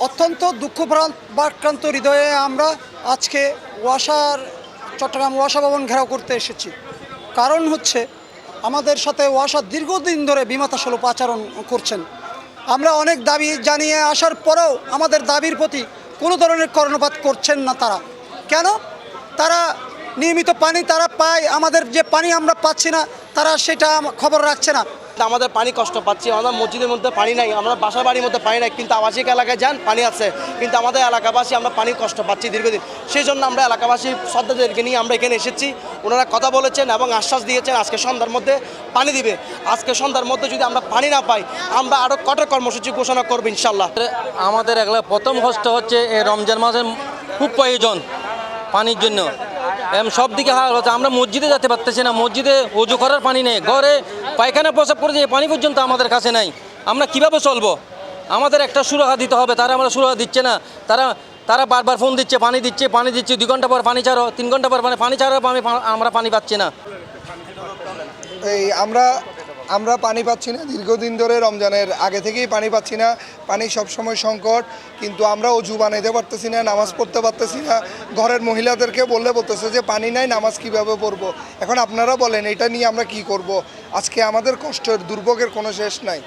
অত্যন্ত দুঃখভাক্রান্ত হৃদয়ে আমরা আজকে ওয়াসার, চট্টগ্রাম ওয়াসা ভবন ঘেরাও করতে এসেছি। কারণ হচ্ছে, আমাদের সাথে ওয়াসা দীর্ঘদিন ধরে বিমাতাসুলভ আচরণ করছেন। আমরা অনেক দাবি জানিয়ে আসার পরেও আমাদের দাবির প্রতি কোনো ধরনের কর্ণপাত করছেন না তারা। কেন? তারা নিয়মিত পানি তারা পায়, আমাদের যে পানি আমরা পাচ্ছি না, তারা সেটা খবর রাখছে না। আমাদের পানি কষ্ট পাচ্ছি আমাদের মসজিদের মধ্যে পানি নাই, আমরা বাসা বাড়ির মধ্যে পানি নাই, কিন্তু আবাসিক এলাকায় যান, পানি আছে, কিন্তু আমাদের এলাকাবাসী আমরা পানি কষ্ট পাচ্ছি দীর্ঘদিন। সেই জন্য আমরা এলাকাবাসী শ্রদ্ধাদেরকে নিয়ে আমরা এখানে এসেছি, ওনারা কথা বলেছেন এবং আশ্বাস দিয়েছেন আজকে সন্ধ্যার মধ্যে পানি দিবে। আজকে সন্ধ্যার মধ্যে যদি আমরা পানি না পাই, আমরা আরও কঠোর কর্মসূচি ঘোষণা করব ইনশাল্লাহ আমাদের এগুলো প্রথম কষ্ট হচ্ছে এই রমজান মাসের খুব প্রয়োজন পানির জন্য। সব দিকে হাল হচ্ছে, আমরা মসজিদে যেতে পারতেছি না, মসজিদে অজু করার পানি নেই, ঘরে পায়খানা প্রসাব করে যে পানি পর্যন্ত আমাদের কাছে নাই। আমরা কীভাবে চলবো? আমাদের একটা সুরাহা দিতে হবে, তারা আমরা সুরাহা দিচ্ছে না। তারা তারা বারবার ফোন দিচ্ছে, পানি দিচ্ছে পানি দিচ্ছে, দুই ঘণ্টা পর পানি ছাড়ো, তিন ঘণ্টা পর পানি পানি ছাড়ো আমি আমরা পানি পাচ্ছি না। এই আমরা আমরা পানি পাচ্ছি না। দীর্ঘদিন ধরে রমজানের আগে থেকেই পানি পাচ্ছি না। পানি সবসময় সংকট, কিন্তু আমরা অজু বানাইতে পারতেছি না, নামাজ পড়তে পারতেছি না। ঘরের মহিলাদেরকে বললে বলতেছে যে, পানি নাই, নামাজ কীভাবে পড়ব? এখন আপনারা বলেন, এটা নিয়ে আমরা কি করব? আজকে আমাদের কষ্টের, দুর্ভোগের কোনো শেষ নাই।